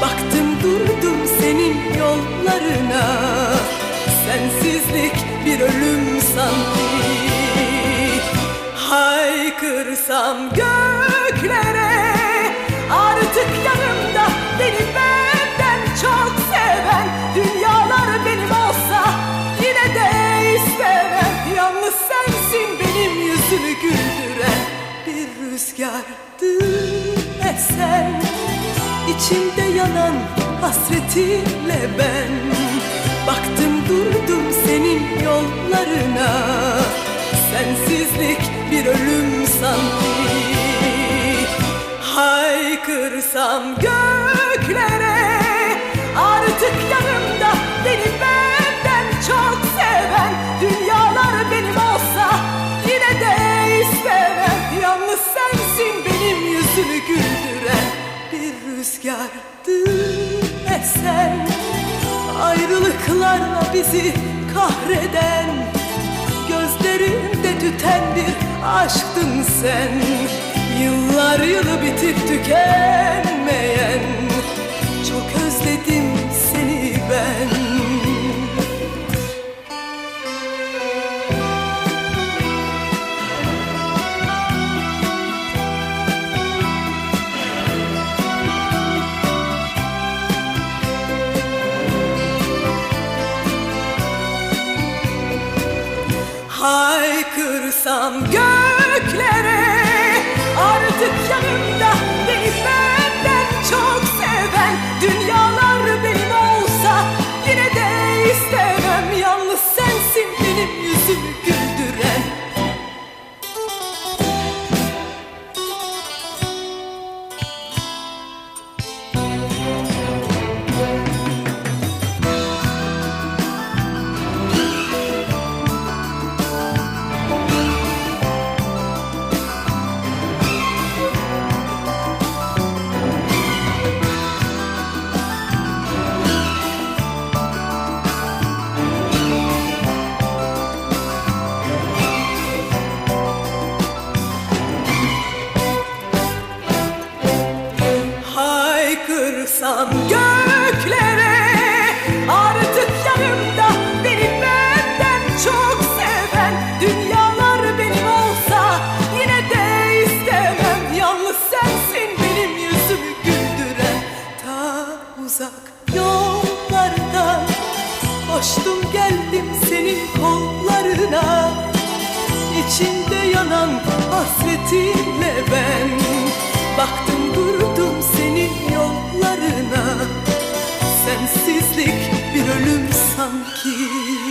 Baktım durdum senin yollarına. Sensizlik bir ölüm sanki. Haykırsam göklere Artık yanımda beni benden çok seven Dünyalar benim olsa yine de istemem. Yalnız sensin benim yüzümü güldüren Bir rüzgardı esen İçimde yanan hasretinle ben. Baktım durdum senin yollarına. Sensizlik bir ölüm sanki. Haykırsam göklere rüzgardı esen Ayrılıklarla bizi kahreden Gözlerimde tüten bir aşktın sen. Yıllar yılı bitip tükenmeyen Haykırsam göklere Haykırsam göklere. Artık yanımda beni benden çok seven Dünyalar benim olsa yine de istemem. Yalnız sensin benim yüzümü güldüren. Ta uzak yollardan Koştum geldim senin kollarına. İçimde yanan hasretinle ben Baktım durdum yollarına